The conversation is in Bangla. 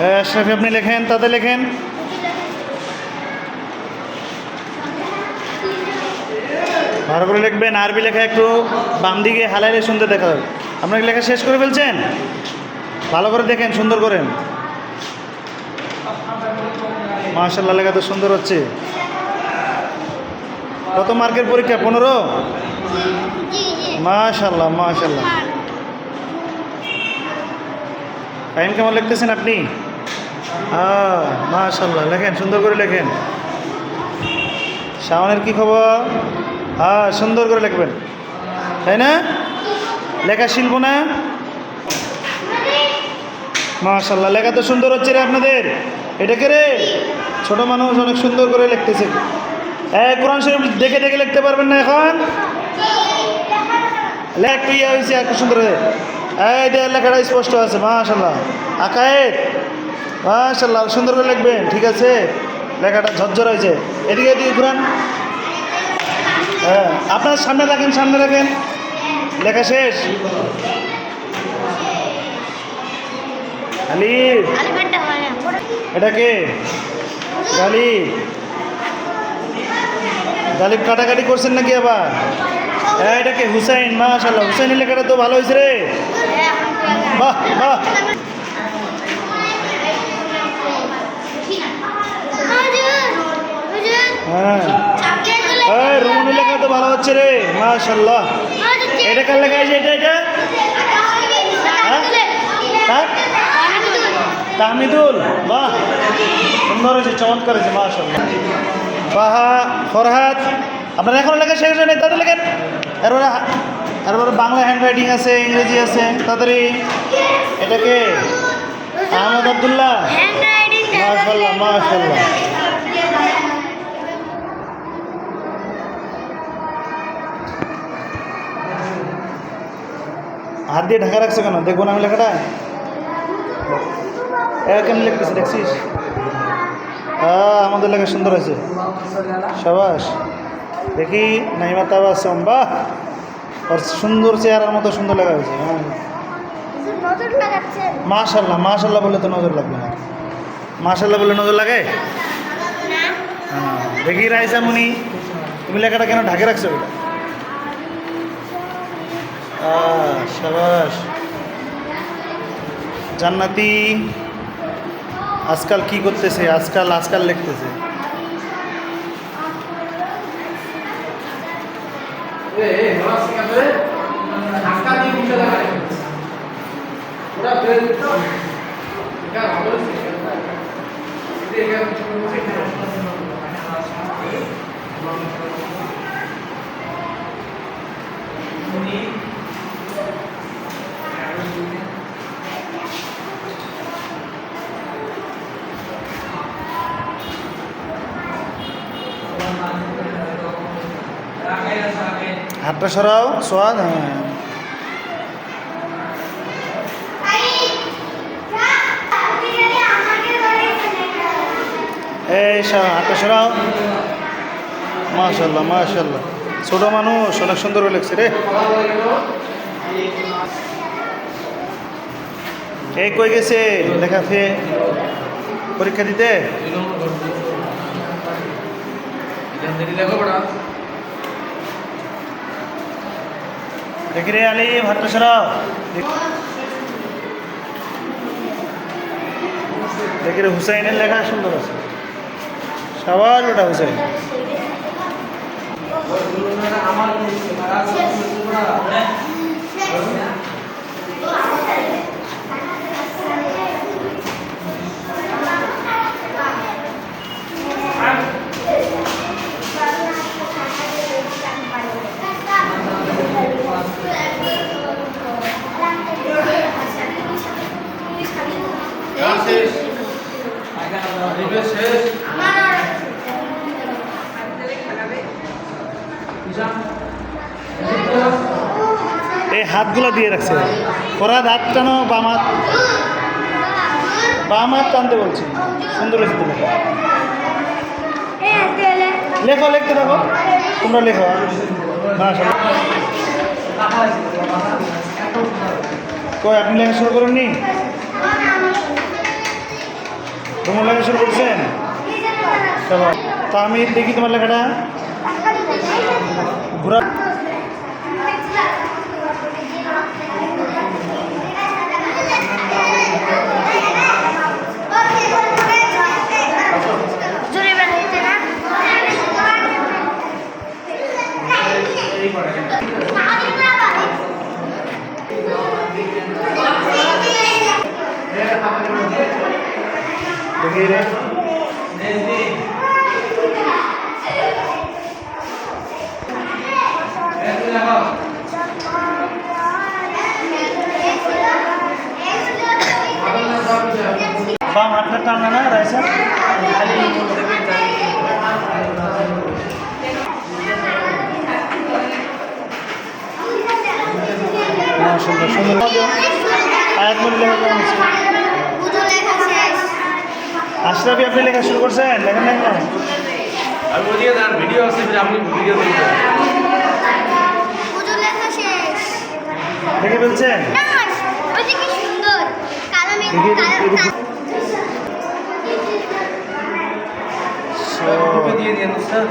আশরাফি আপনি লেখেন, তাতে লেখেন। ভালো করে লিখবেন, আরবি লেখা একটু বাম দিকে হালাইলে সুন্দর দেখা যাবে। আপনাকে লেখা শেষ করে ফেলছেন? ভালো করে দেখেন, সুন্দর করেন। মাশাল্লাহ লেখা তো সুন্দর হচ্ছে। কত মার্কের পরীক্ষা, পনেরো? মাশাল্লাহ মাশাল্লাহ টাইম কেমন লিখতেছেন আপনি? হ্যাঁ মাশাল্লাহ লেখেন, সুন্দর করে লেখেন। শাওনের কি খবর? হ্যাঁ সুন্দর করে লিখবেন। তাই না? লেখা শিল্প না? মাশাল্লাহ লেখা তো সুন্দর হচ্ছে রে আপনাদের। এটা কে রে? ছোট মানুষ অনেক সুন্দর করে লিখতেছে। হ্যাঁ কোরআন শরীফ দেখে দেখে লিখতে পারবেন না এখন? লেখ ইয়ে হয়েছে একটু সুন্দর এই লেখাটা স্পষ্ট আছে মাশাল্লাহ আকায়েত মাশাল্লাহ সুন্দর করে লিখবেন, ঠিক আছে? লেখাটা ঝরঝর হয়েছে। এদিকে এদিকে ঘুরান। হ্যাঁ আপনার সামনে রাখেন সামনে রাখেন। লেখা শেষ। আলি। আলিফেরটা না এটা কে? গালি। গালিব কাটাকাটি করছেন নাকি আবার? হ্যাঁ এটা কে? হুসাইন মাশাল্লাহ হুসাইনের লেখাটা তো ভালো হয়েছে রে। বাহ বাহ। হ্যাঁ। এই রুমনের লেখা তো ভালো হচ্ছে রে? মাশাল্লাহ এটা কার লেখা আছে? এটা এটা? হ্যাঁ? তাহমিদুল। বাহ সুন্দর হয়েছে চমৎকার হয়েছে মাশাল্লাহ বাহা ফরহাদ। আপনার এখন লেখা শেষ হয়নি? তাদের লেখেন? এরপরে এরপরে বাংলা হ্যান্ড রাইটিং আছে ইংরেজি আছে তাড়াতাড়ি। এটাকে আহমদ আবদুল্লাহ। মাশাল্লাহ মাশাল্লাহ হাত দিয়ে ঢাকা রাখছো কেন? দেখব না আমি লেখাটা? কেন লিখতেছি? দেখছিস? হ্যাঁ আমাদের লেখা সুন্দর আছে সাবাস। দেখি নাইমা তাবাসম বাহ! ওর সুন্দর চেহারার মতো সুন্দর লেখা হয়েছে। হ্যাঁ। মাশাল্লাহ মাশাল্লাহ বলে তো নজর লাগবে না। মাশাল্লাহ বলে নজর লাগে? হ্যাঁ। দেখি রাইসা মুনি তুমি লেখাটা কেন ঢাকে রাখছো? আহ, সাবাস। জান্নাতি আজকাল কি করতেছে? আজকাল আজকাল লিখতেছে। হাতটা সরাও সোয়াদ হ্যাঁ। এই হাতটা সরাও। মাশাল্লাহ মাশাল্লাহ ছোট মানুষ, অনেক সুন্দর লেগছে রে। এই কই গেছে? লেখা ফে পরীক্ষা দিতে? দেখি রে আলি হাতটা সরাও দেখি রে হুসাইনের লেখা সুন্দর আছে সবার ওটা হুসাইন এই হাতগুলো দিয়ে রাখছে। ওরা হাত টানো, বাম হাত। বাম হাত টানতে বলছি। সুন্দর হয়েছে তো লেখো, লিখতে থাকো। তোমরা লেখো। কই, আপনি লেখা শুরু করেননি? তোমার লেখা শুরু করছেন? তা আমি দেখি তোমার লেখাটা। ঘোরা জোরে বের হচ্ছে না দেখি রে বাম হাতটা টানা না রাইসা সুন্দর সুন্দর আয়াত শেষ আশরাফি আপনি লেখা শুরু করছেন লেখেন না? আমি ওদিকে তার ভিডিও আছে, আপনি ভিডিও দেখবেন পুজো লেখা শেষ দেখে ফেলছেন না ওই যে কি সুন্দর কালো মেঘ দেখি, কালো দেখি, কালো- গ্রুপে দিয়ে দিয়ে স্যার